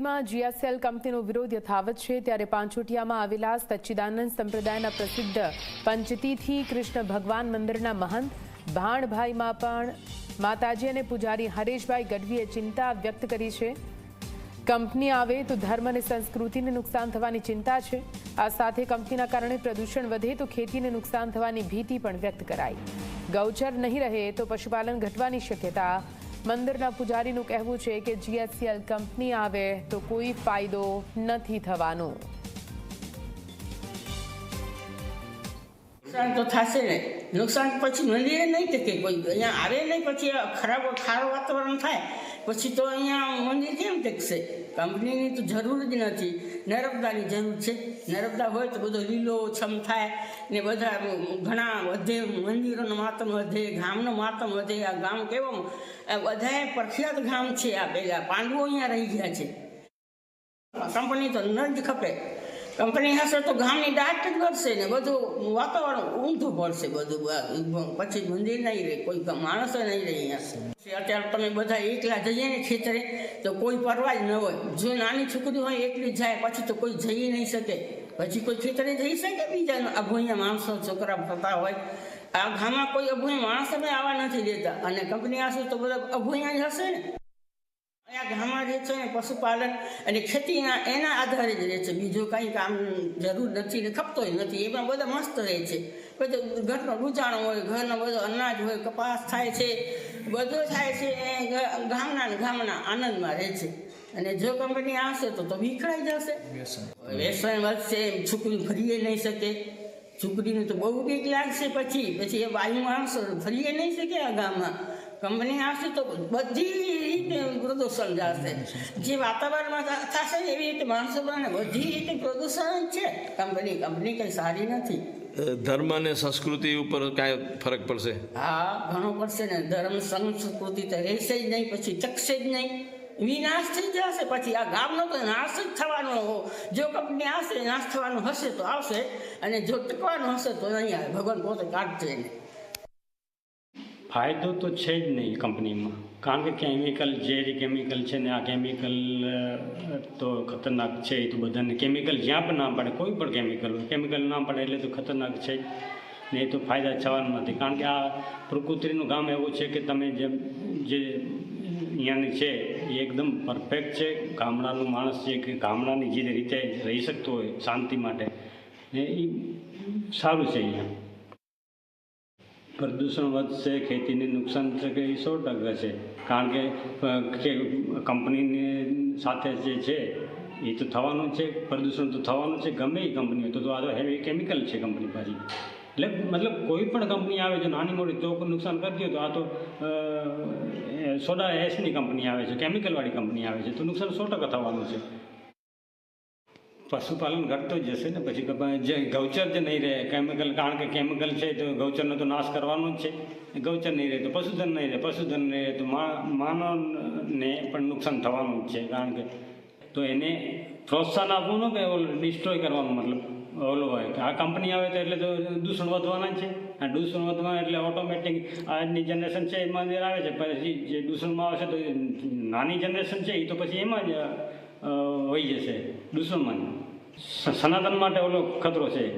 માંડવીમાં જીએસએલ કંપનીનો વિરોધ યથાવત છે ત્યારે પાંચોટિયામાં આવેલા સચ્ચિદાનંદ સંપ્રદાયના પ્રસિદ્ધ પંચતીથી કૃષ્ણ ભગવાન મંદિરના મહંત ભાણભાઈમાં પણ માતાજી અને પૂજારી હરેશભાઈ ગઢવીએ ચિંતા વ્યક્ત કરી છે. કંપની આવે તો ધર્મ અને સંસ્કૃતિને નુકસાન થવાની ચિંતા છે. આ સાથે કંપનીના કારણે પ્રદૂષણ વધે તો ખેતીને નુકસાન થવાની ભીતિ પણ વ્યક્ત કરાઈ. ગૌચર નહીં રહે તો પશુપાલન ઘટવાની શક્યતા મંદિરના પૂજારીનું કહેવું છે કે જીએસસીએલ કંપની આવે તો કોઈ ફાયદો નથી થવાનો. નુકસાન તો થશે ને. નુકસાન પછી મંદિરે નહીં ટકે કોઈ. અહીંયા આવે નહીં, પછી ખરાબ, ખારું વાતાવરણ થાય. પછી તો અહીંયા મંદિર કેમ ટેકશે? કંપનીની તો જરૂર જ નથી. નર્મદાની જરૂર છે. નર્મદા હોય તો બધો લીલો છમ થાય ને બધા ઘણા વધે મંદિરોનો માતમ વધે, ગામનો માતમ વધે. આ ગામ કેવો બધાએ પ્રખ્યાત ગામ છે આ પેલા. પાંડવો અહીંયા રહી ગયા છે. કંપની તો ન જ ખપે. કંપની હશે તો ગામની દાટ જ વધશે ને બધું વાતાવરણ ઊંધું પડશે બધું. પછી મંદિર નહીં રહે, કોઈ માણસો નહીં રહે અહીંયા અત્યારે તમે બધા એકલા જઈએ ને ખેતરે, તો કોઈ પરવા જ ન હોય. જો નાની છોકરી હોય એકલી જાય, પછી તો કોઈ જઈ નહીં શકે. પછી કોઈ ખેતરે જઈ શકે બીજા અભોયા માણસો, છોકરા થતા હોય. આ ગામમાં કોઈ અભોય માણસો આવવા નથી દેતા. અને કંપની હશે તો બધા અભોયા જ હશે ને. ગામમાં રહે છે ને પશુપાલન અને ખેતીના એના આધારે જ રહે છે. બીજું કંઈ કામ જરૂર નથી ને ખપતોય નથી. એમાં બધા મસ્ત રહે છે. બધું ઘરનો ગુજાણો હોય ઘરનો બધો અનાજ હોય કપાસ થાય છે બધું થાય છે એ ગામના ને ગામના આનંદમાં રહે છે. અને જો કંપની આવશે તો તો વિખરાઈ જશે. વ્યસન. વધશે છોકરી ફરીએ નહીં શકે. છોકરીને તો બહુ બીક લાગશે પછી. પછી એ વાયુમાં આવશે ફરીએ નહીં શકે આ ગામમાં. કંપની આવશે તો બધી રીતે પ્રદૂષણ જશે. જે વાતાવરણમાં થશે એવી રીતે માણસો પણ બધી રીતે પ્રદૂષણ છે. કંપની કંપની કંઈ સારી નથી. ધર્મ અને સંસ્કૃતિ ઉપર કાંઈ ફરક પડશે? હા ઘણો પડશે ને. ધર્મ સંસ્કૃતિ તો રહેશે જ નહીં પછી ચકશે જ નહીં. વિનાશ થઈ જશે. પછી આ ગામનો તો નાશ જ થવાનો હો. જો કંપની આવશે નાશ થવાનું હશે તો આવશે. અને જો ટકવાનું હશે તો નહીં આવે ભગવાન પોતે કાઢશે ને ફાયદો તો છે જ નહીં કંપનીમાં. કારણ કે કેમિકલ ઝેરી કેમિકલ છે ને આ કેમિકલ તો ખતરનાક છે એ તો બધાને. કેમિકલ જ્યાં પણ ના પડે, કોઈ પણ કેમિકલ હોય, કેમિકલ ના પડે એટલે તો ખતરનાક છે જ. ને એ તો ફાયદા થવાના નથી. કારણ કે આ પ્રકૃતિનું ગામ એવું છે કે તમે જેમ, જે અહીંયાની છે એ એકદમ પરફેક્ટ છે. ગામડાનું માણસ છે કે ગામડાની જે રીતે રહી શકતો હોય શાંતિ માટે. ને એ સારું છે અહીંયા. પ્રદૂષણ વધશે, ખેતીને નુકસાન થશે, એ સો ટકા છે. કારણ કે કંપનીની સાથે જે છે, એ તો થવાનું છે, પ્રદૂષણ તો થવાનું છે, ગમે એ કંપની તો આ તો હેવી કેમિકલ છે કંપની પાછી એટલે મતલબ કોઈ પણ કંપની આવે છે, નાની મોટી, તો નુકસાન કરતી હોય તો આ તો સોડા એસની કંપની આવે છે કેમિકલવાળી કંપની આવે છે, તો નુકસાન સો ટકા થવાનું છે. પશુપાલન ઘટતો જ જશે ને. પછી જે ગૌચર જ નહીં રહે કેમિકલ કારણ કે કેમિકલ છે તો ગૌચરનો તો નાશ કરવાનો જ છે. ગૌચર નહીં રહે તો પશુધન નહીં રહે. પશુધન નહીં રહે તો માનવને પણ નુકસાન થવાનું જ છે. કારણ કે તો એને પ્રોત્સાહન આપવું કે ડિસ્ટ્રોય કરવાનું મતલબ ઓલો હોય કે આ કંપની આવે તો એટલે તો દૂષણ વધવાના છે. આ દૂષણ વધવાના એટલે ઓટોમેટિક આજની જનરેશન છે એમાં આવે છે. પછી જે દૂષણમાં આવશે તો નાની જનરેશન છે એ તો પછી એમાં જ વહી જશે. દુશ્મન. સનાતન માટે ઓલો ખતરો છે